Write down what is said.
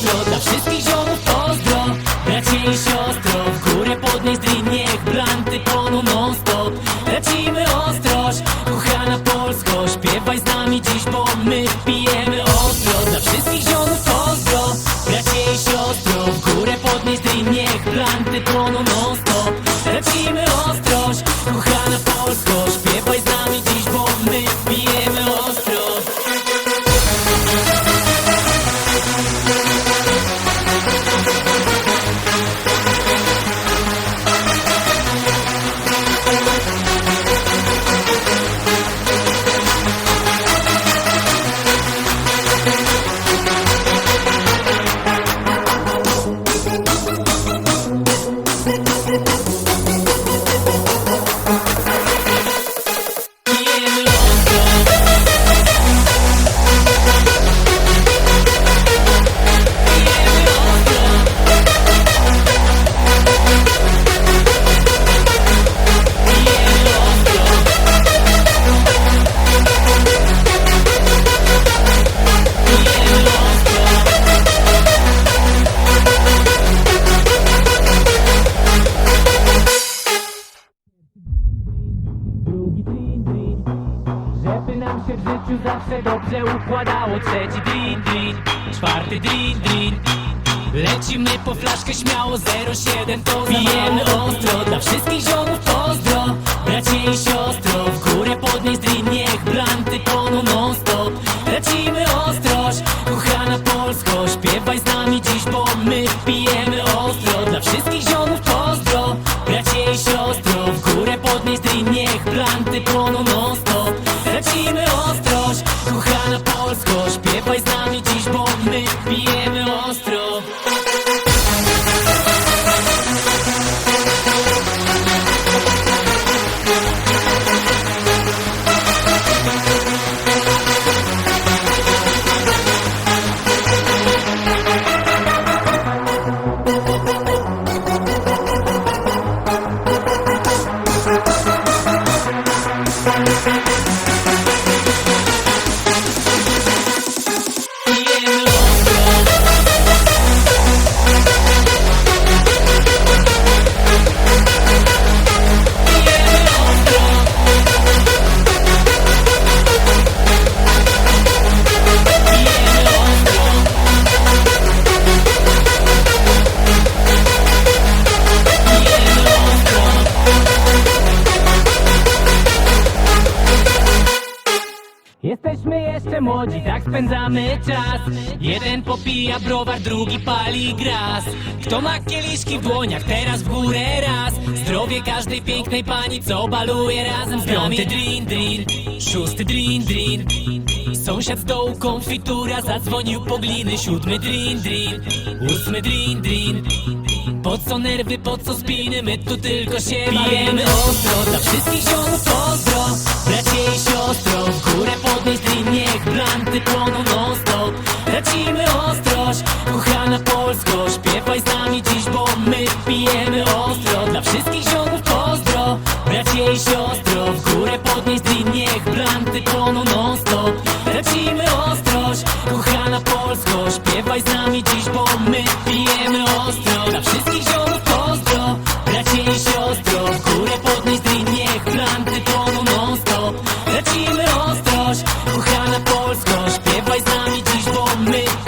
ostro Dla wszystkich ziomów pozdro. Bracie i siostro W górę podnieś drin Niech blanty ponu non stop nam się w życiu zawsze dobrze układało. Trzeci drink, drink Czwarty drink, drink Lecimy po flaszkę śmiało 07 to Pijemy ostro Dla wszystkich ziomów pozdro. Bracie i siostro W górę podnieś drink Niech blanty płoną non stop Lecimy ostrość Kochana Polsko Śpiewaj z nami dziś Bo my pijemy ostro. Dla wszystkich ziomów pozdro Bracie i siostro W górę podnieś drink Niech blanty płoną non jeszcze młodzi, tak spędzamy czas. Jeden popija browar, drugi pali gras. Kto ma kieliszki w dłoniach, teraz w górę raz. Zdrowie każdej pięknej pani, co baluje razem z nami Piąty drin, drin, szósty drin, drin. Sąsiad z dołu konfitura zadzwonił po gliny. Siódmy drin, drin, ósmy drin, drin. Po co nerwy, po co spiny, my tu tylko się Pijemy ostro, dla wszystkich ziomów pozdro Bracie i siostro, w górę podnieś myśli niech blanty płoną non stop. Tracimy ostrość, kochana Polsko Śpiewaj z nami dziś, bo my pijemy ostro. Dla wszystkich ziomów pozdro, bracie i siostro W górę podnieś dli, niech blanty płoną me.